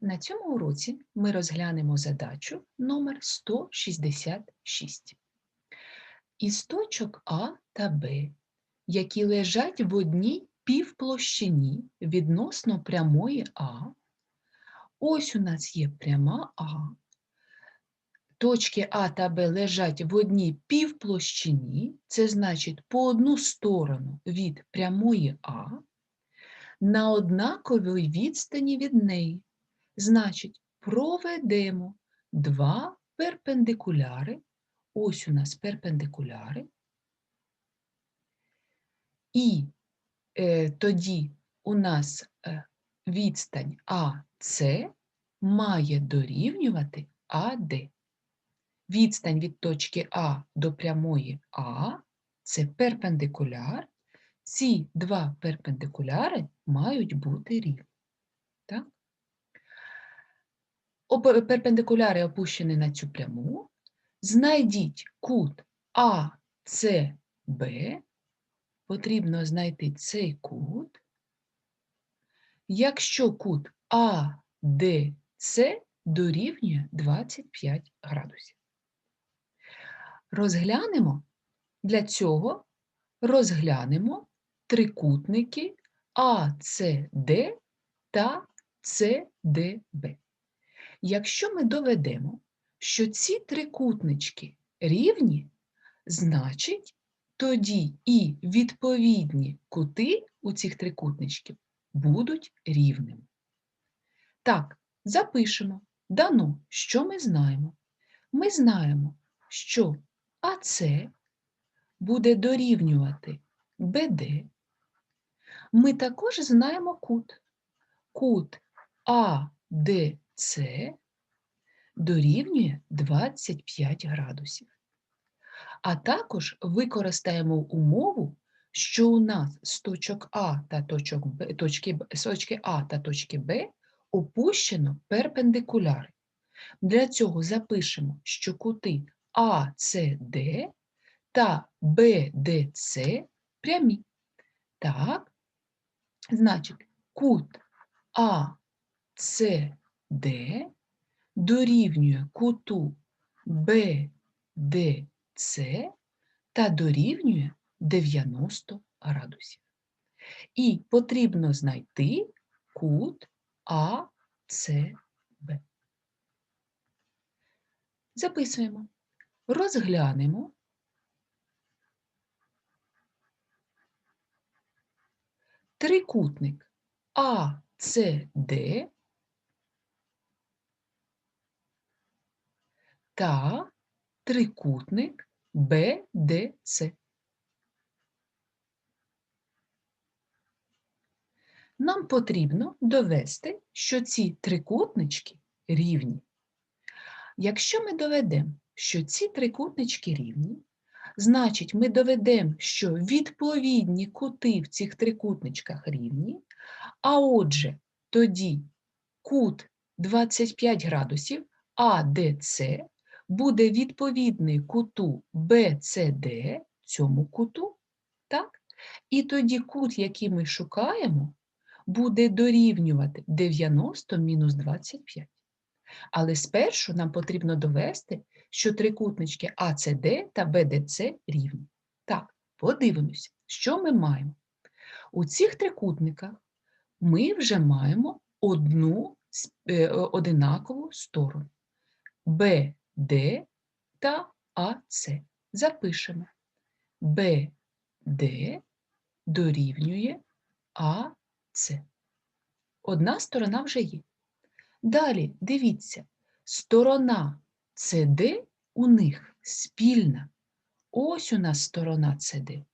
На цьому уроці ми розглянемо задачу номер 166. Із точок А та Б, які лежать в одній півплощині відносно прямої А, ось у нас є пряма А. Точки А та Б лежать в одній півплощині, це значить по одну сторону від прямої А, на однаковій відстані від неї. Значить, проведемо два перпендикуляри. Ось у нас перпендикуляри. І е, тоді у нас е, відстань АС має дорівнювати АД. Відстань від точки А до прямої А це перпендикуляр. Ці два перпендикуляри мають бути рівні. Так? Оп- Перпендикуляри опущені на цю пряму. Знайдіть кут АЦБ. Потрібно знайти цей кут. Якщо кут АДЦ дорівнює 25 градусів. Розглянемо для цього розглянемо трикутники АЦД та ЦДБ. Якщо ми доведемо, що ці трикутнички рівні, значить тоді і відповідні кути у цих трикутничків будуть рівними. Так, запишемо. Дано, що ми знаємо? Ми знаємо, що АЦ буде дорівнювати БД. Ми також знаємо кут. Кут АДЦ дорівнює 25 градусів. А також використаємо умову, що у нас з точок А та точок Б, точки, точки А та точки Б опущено перпендикуляри. Для цього запишемо, що кути АЦД та БДЦ прямі. Так, значить, кут АЦД дорівнює куту БДЦ та дорівнює 90 градусів. І потрібно знайти кут АЦБ. Записуємо. Розглянемо трикутник АЦД та трикутник БДЦ. Нам потрібно довести, що ці трикутнички рівні. Якщо ми доведемо, що ці трикутнички рівні, значить ми доведемо, що відповідні кути в цих трикутничках рівні, а отже, тоді кут 25 градусів АДЦ буде відповідний куту BCD, цьому куту, так? І тоді кут, який ми шукаємо, буде дорівнювати 90 мінус 25. Але спершу нам потрібно довести, що трикутнички АЦД та БДЦ рівні. Так, подивимося, що ми маємо. У цих трикутниках ми вже маємо одну е, одинакову сторону. БД та АЦ. Запишемо. БД дорівнює АЦ. Одна сторона вже є. Далі дивіться, сторона CD у них спільна. Ось у нас сторона CD.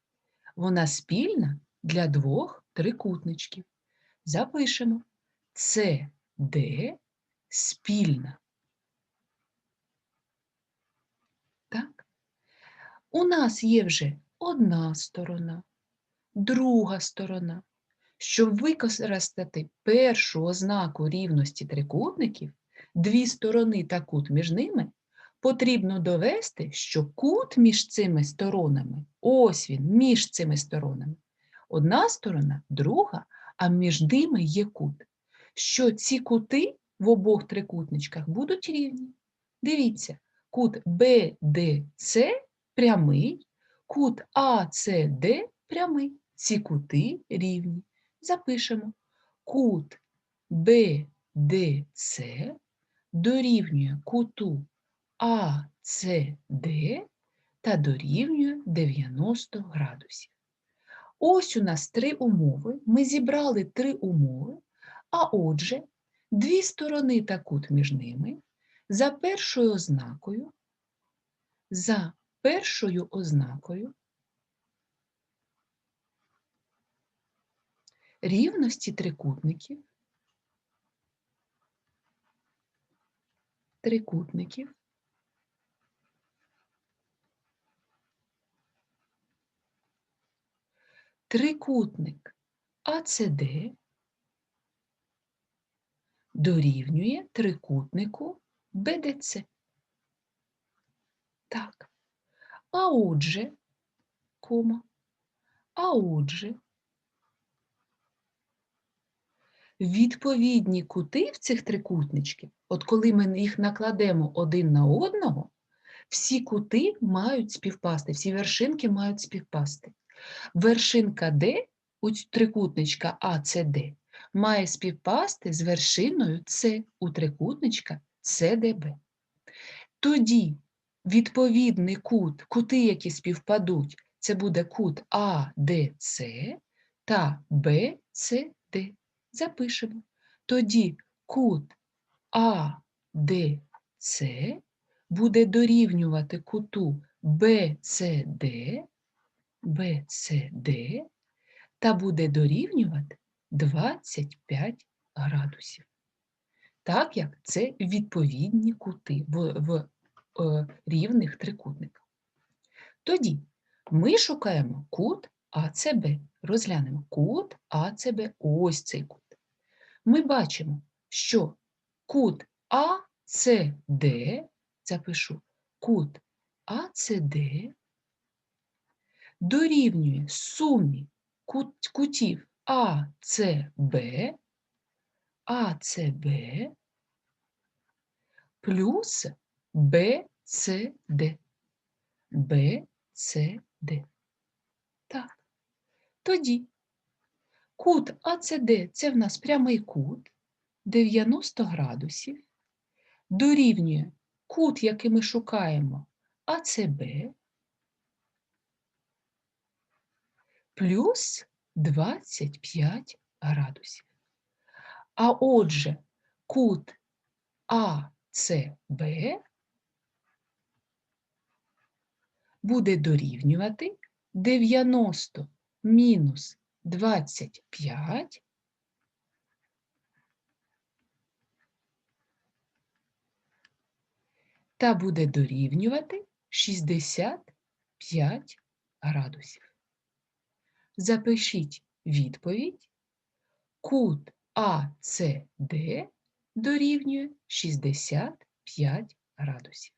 Вона спільна для двох трикутничків. Запишемо CD спільна. Так? У нас є вже одна сторона, друга сторона. Щоб використати першу ознаку рівності трикутників, дві сторони та кут між ними, потрібно довести, що кут між цими сторонами, ось він, між цими сторонами, одна сторона, друга, а між ними є кут. Що ці кути в обох трикутничках будуть рівні. Дивіться, кут BDC прямий, кут ACD прямий. Ці кути рівні. Запишемо. Кут BDC дорівнює куту ACD та дорівнює 90 градусів. Ось у нас три умови. Ми зібрали три умови, а отже, дві сторони та кут між ними за першою ознакою, за першою ознакою рівності трикутників, трикутників трикутник АЦД дорівнює трикутнику БДЦ. Так. А отже, кома, а отже, відповідні кути в цих трикутничків, от коли ми їх накладемо один на одного, всі кути мають співпасти, всі вершинки мають співпасти. Вершинка D, у трикутничка АЦД, має співпасти з вершиною С у трикутничка СДБ. Тоді відповідний кут, кути, які співпадуть, це буде кут АДЦ та БЦД. Запишемо. Тоді кут АДЦ буде дорівнювати куту БЦД BCD та буде дорівнювати 25 градусів. Так як це відповідні кути в, рівних трикутниках. Тоді ми шукаємо кут АЦБ. Розглянемо кут АЦБ, ось цей кут. Ми бачимо, що кут АЦД, запишу кут АЦД дорівнює сумі кут- кутів АЦБ, АЦБ плюс БЦД. БЦД. Так. Тоді кут АЦД це в нас прямий кут 90 градусів, дорівнює кут, який ми шукаємо, АЦБ плюс 25 градусів. А отже, кут АЦБ буде дорівнювати 90 мінус 25 та буде дорівнювати 65 градусів. Запишіть відповідь. Кут АЦД дорівнює 65 градусів.